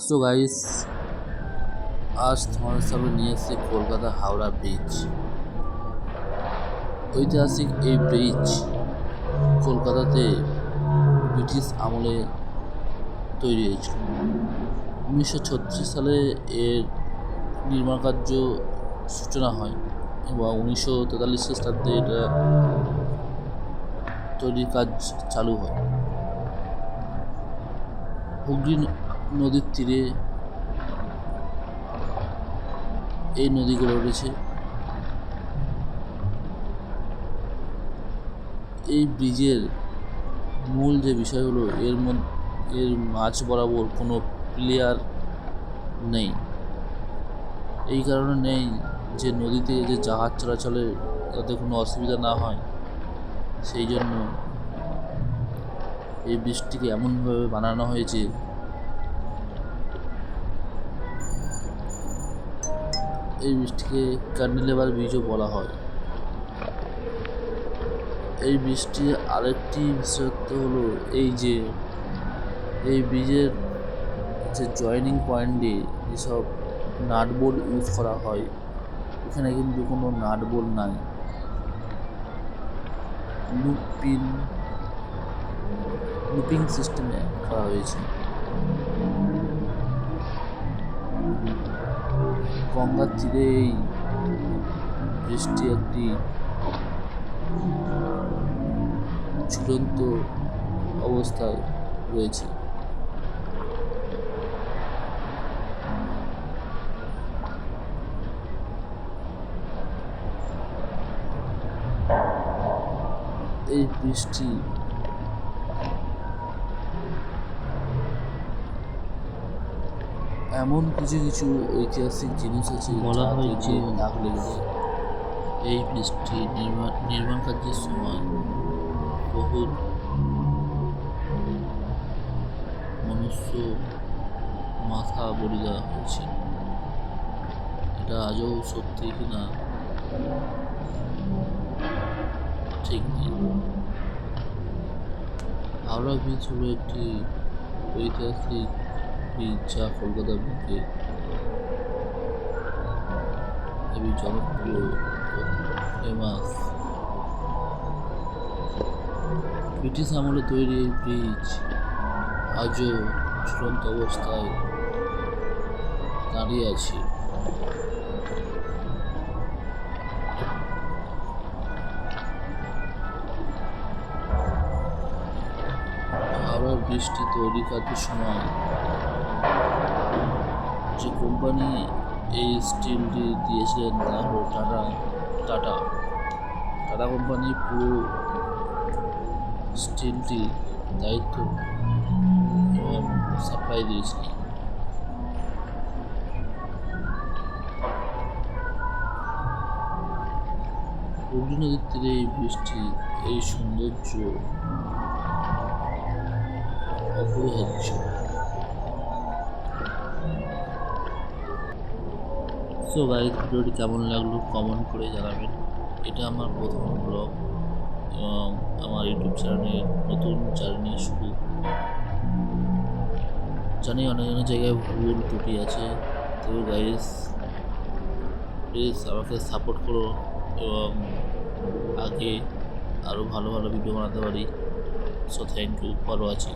So guys আজ তোমাদের সামনে নিয়ে এসেছি কলকাতা হাওড়া ব্রিজ ঐতিহাসিক এই ব্রিজ কলকাতাতে ব্রিটিশ আমলে তৈরি হয়েছিল। উনিশশো ছত্রিশ সালে এর নির্মাণ কার্য সূচনা হয় এবং উনিশশো তেতাল্লিশ খ্রিস্টাব্দে এটা তৈরির কাজ চালু হয়। হুগলি নদীর তীরে এই নদী গড়ে উঠেছে এই ব্রিজের মূল যে বিষয় হলো, এর এর মাঝ বরাবর কোনো প্লেয়ার নেই। এই কারণে নেই যে নদীতে যে জাহাজ চলাচলে তাতে কোনো অসুবিধা না হয়। সেই জন্য এই ব্রিজটিকে এমনভাবে বানানো হয়েছে এই ব্রিজটিকে ক্যান্ডিলেভার ব্রিজও বলা হয়। এই ব্রিজটির আরেকটি বিশেষত্ব হলো এই যে, এই ব্রিজের যে জয়েনিং পয়েন্টে যেসব নাট বোল্ট ইউজ করা হয়, এখানে কিন্তু কোনো নাট বোল্ট নাই। লুপ পিন লুপিং সিস্টেমে করা হয়েছে। গঙ্গার তীরে এই বৃষ্টি একটি ঝুলন্ত অবস্থায় রয়েছে। এই বৃষ্টি এমন কিছু কিছু ঐতিহাসিক জিনিস আছে বলা হয় যে- দাগ লেগে যায় এই ব্রিজটি নির্মাণ নির্মাণ কার্যের সময় বহু মনুষ্য মাথা বলি দেওয়া হয়েছে। এটা আজও সত্যি কিনা ঠিক নেই। হাওড়া ব্রিজ হলো একটি ঐতিহাসিক যা কলকাতা বুকে খুবই জনপ্রিয় ব্রিটিশ আমলে তৈরি এই ব্রিজ আজও ঝুলন্ত অবস্থায় দাঁড়িয়ে আছে। ব্রিজটি তৈরি কাজের সময় যে কোম্পানি এই স্টিলটি দিয়েছিলেন তা হল টাটা টাটা। টাটা কোম্পানি পুরো স্টিলটি দায়িত্ব এবং সাপ্লাই দিয়েছিল। হুগলি নদীর তীরে এই বৃষ্টি, এই সৌন্দর্য অপরিহার্য। সো গাইজ ভিডিওটি কেমন লাগল কমেন্ট করে জানাবেন। এটা আমার প্রথম ব্লগ, এবং আমার ইউটিউব চ্যানেলে নতুন জার্নি শুরু। জানি অনেক অনেক জায়গায় ভুল ত্রুটি আছে। তো গাইজ প্লিজ আমাকে সাপোর্ট করো, এবং আগে আরও ভালো ভালো ভিডিও বানাতে পারি। So thank you for watching